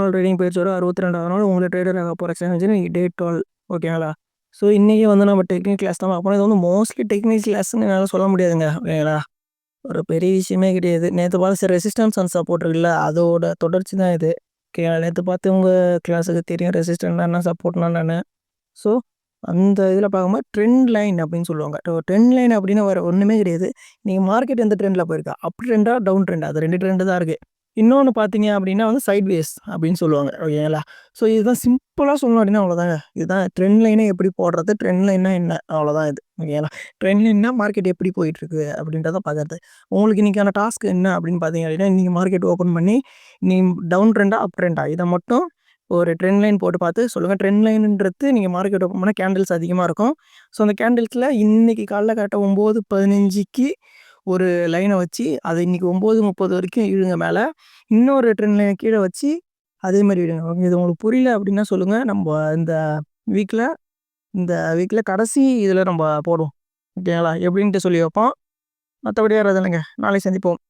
நாள் ட்ரேடிங் போயிடுச்சு வரும் அறுபத்தி ரெண்டாவது நாள் உங்களை ட்ரேடர் ஆக போகிற எக்ஸ்சேஞ்சுன்னு டே டுவெல் ஓகேங்களா ஸோ இன்றைக்கி வந்து நம்ம டெக்னிக் கிளாஸ் தான் பார்ப்போம். இது வந்து மோஸ்ட்லி டெக்னிக் கிளாஸ்ன்னு என்னால் சொல்ல முடியாதுங்க ஓகேங்களா ஒரு பெரிய விஷயமே கிடையாது. நேற்று பார்த்து சரி ரெசிஸ்டன்ஸ் அண்ட் சப்போர்ட் இருக்குல்ல அதோட தொடர்ச்சி தான் இது ஓகேங்களா நேற்று பார்த்து உங்கள் கிளாஸுக்கு தெரியும் ரெசிஸ்டன்ட்னா என்ன சப்போர்ட்னா நான் ஸோ அந்த இதில் பார்க்கும்போது ட்ரெண்ட் லைன் அப்படின்னு சொல்லுவாங்க. ட்ரெண்ட் லைன் அப்படின்னு வேறு ஒன்றுமே கிடையாது. நீங்கள் மார்க்கெட் எந்த ட்ரெண்டில் போயிருக்கா? அப் ட்ரெண்டாக டவுன் ட்ரெண்ட் அது ரெண்டு ட்ரெண்டு தான் இருக்குது இன்னொன்று பார்த்தீங்க அப்படின்னா வந்து சைட் வேஸ் அப்படின்னு சொல்லுவாங்க ஓகேங்களா? ஸோ இதுதான் சிம்பிளாக சொல்லணும் அப்படின்னா அவ்வளோதாங்க இதுதான் ட்ரெண்ட் லைனை எப்படி போடுறது ட்ரெண்ட் லைன்னா என்ன? அவ்வளோதான் இது ஓகேங்களா? ட்ரெண்ட் லைன்னா மார்க்கெட் எப்படி போயிட்டுருக்கு அப்படின்றத பார்க்குறது உங்களுக்கு இன்றைக்கான டாஸ்க் என்ன அப்படின்னு பார்த்தீங்க அப்படின்னா இன்றைக்கி மார்க்கெட் ஓப்பன் பண்ணி நீ டவுன் ட்ரெண்டாக அப் ட்ரெண்டாக இதை மட்டும் ஒரு ட்ரெண்ட் லைன் போட்டு பார்த்து சொல்லுங்கள் ட்ரெண்ட் லைன்ன்றது நீங்கள் மார்க்கெட் ஓப்பன் பண்ணால் கேண்டில்ஸ் அதிகமாக இருக்கும். ஸோ அந்த கேண்டில்ஸில் இன்றைக்கி காலைல கரெக்டாக ஒம்பது பதினஞ்சுக்கு ஒரு லைனை வச்சு அதை இன்றைக்கி ஒம்பது முப்பது வரைக்கும் இழுங்க மேலே. இன்னொரு ட்ரெண்ட் லைனை கீழே வச்சு அதே மாதிரி விடுங்க ஓகே இது உங்களுக்கு புரியல அப்படின்னா சொல்லுங்கள் நம்ம இந்த வீக்கில் இந்த வீக்கில் கடைசி இதில் நம்ம போடுவோம். ஓகேங்களா எப்படின்ட்டு சொல்லி வைப்போம். மற்றபடி வேறு இல்லைங்க. நாளைக்கு சந்திப்போம்.